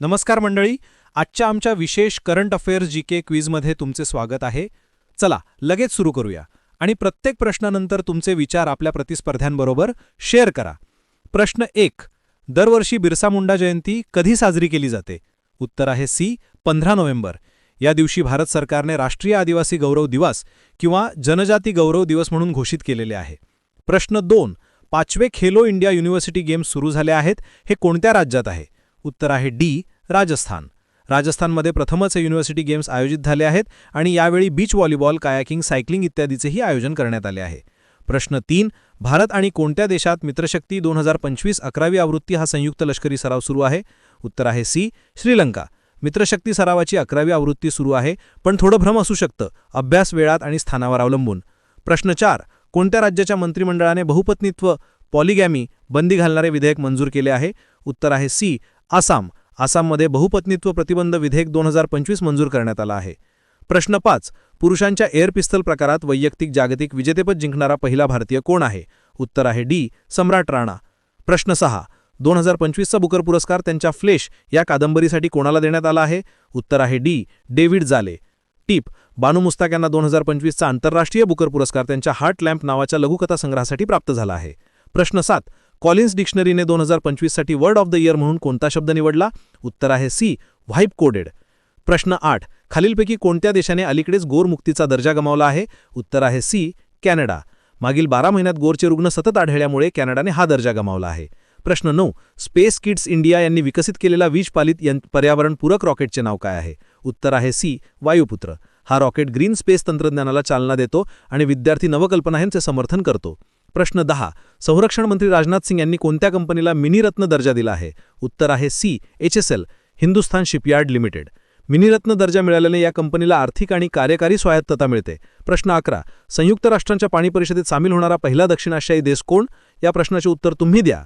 नमस्कार मंडळी आजच्या आमच्या विशेष करंट अफेअर्स जी के क्विजमध्ये तुमचे स्वागत आहे. चला लगेच सुरू करूया आणि प्रत्येक प्रश्नानंतर तुमचे विचार आपल्या प्रतिस्पर्ध्यांबरोबर शेअर करा. प्रश्न एक दरवर्षी बिरसा मुंडा जयंती कधी साजरी केली जाते? उत्तर आहे सी पंधरा नोव्हेंबर. या दिवशी भारत सरकारने राष्ट्रीय आदिवासी गौरव दिवस किंवा जनजाती गौरव दिवस म्हणून घोषित केलेले आहे. प्रश्न दोन पाचवे खेलो इंडिया युनिव्हर्सिटी गेम्स सुरू झाले आहेत हे कोणत्या राज्यात आहे? उत्तर आहे डी राजस्थान. राजस्थानमध्ये प्रथमच हे युनिव्हर्सिटी गेम्स आयोजित झाले आहेत आणि यावेळी बीच व्हॉलीबॉल कायाकिंग सायकलिंग इत्यादीचेही आयोजन करण्यात आले आहे. प्रश्न तीन भारत आणि कोणत्या देशात मित्रशक्ती दोन हजार पंचवीस अकरावी आवृत्ती हा संयुक्त लष्करी सराव सुरू आहे? उत्तर आहे सी श्रीलंका. मित्रशक्ती सरावाची अकरावी आवृत्ती सुरू आहे पण थोडं भ्रम असू शकतं अभ्यास वेळात आणि स्थानावर अवलंबून. प्रश्न चार कोणत्या राज्याच्या मंत्रिमंडळाने बहुपत्नीत्व पॉलिगॅमी बंदी घालणारे विधेयक मंजूर केले आहे? उत्तर आहे सी आसाम आसाममध्ये बहुपत्नीत्व प्रतिबंध विधेयक दोन हजार पंचवीस मंजूर करण्यात आला आहे. प्रश्न पाच पुरुषांच्या एअर पिस्तल प्रकारात वैयक्तिक जागतिक विजेतेपद जिंकणारा पहिला भारतीय कोण आहे? उत्तर आहे डी सम्राट राणा. प्रश्न सहा दोन हजार पंचवीसचा बुकर पुरस्कार त्यांच्या फ्लेश या कादंबरीसाठी कोणाला देण्यात आला आहे? उत्तर आहे डी डेव्हिड जाले. टीप बानू मुस्ताक यांना दोन हजार पंचवीसचा आंतरराष्ट्रीय बुकर पुरस्कार त्यांच्या हार्ट लॅम्प नावाच्या लघुकथा संग्रहासाठी प्राप्त झाला आहे. प्रश्न सात कॉलिन्स डिक्शनरीने दोन हजार पंचवीससाठी वर्ड ऑफ द इयर म्हणून कोणता शब्द निवडला? उत्तर आहे सी व्हाईप कोडेड. प्रश्न आठ खालीलपैकी कोणत्या देशाने अलीकडेच गोरमुक्तीचा दर्जा गमावला आहे? उत्तर आहे सी कॅनडा. मागील बारा महिन्यात गोरचे रुग्ण सतत आढळल्यामुळे कॅनडाने हा दर्जा गमावला आहे. प्रश्न नऊ स्पेस किड्स इंडिया यांनी विकसित केलेला वीजपालित पर्यावरणपूरक रॉकेटचे नाव काय आहे? उत्तर आहे सी वायुपुत्र. हा रॉकेट ग्रीन स्पेस तंत्रज्ञानाला चालना देतो आणि विद्यार्थी नवकल्पना यांचे समर्थन करतो. प्रश्न दहा. संरक्षण मंत्री राजनाथ सिंग यांनी कोणत्या कंपनीला मिनीरत्न दर्जा दिला आहे? उत्तर आहे C H S L Hindustan shipyard limited. Miniratna दर्जा मिळाल्याने या कंपनीला आर्थिक आणि कार्यकारी स्वायत्तता मिळते. प्रश्न अकरा. संयुक्त राष्ट्रांच्या पाणी परिषदेत सामील होणारा पहिला दक्षिण आशियाई देश कोण? या प्रश्नाचे उत्तर तुम्ही द्या.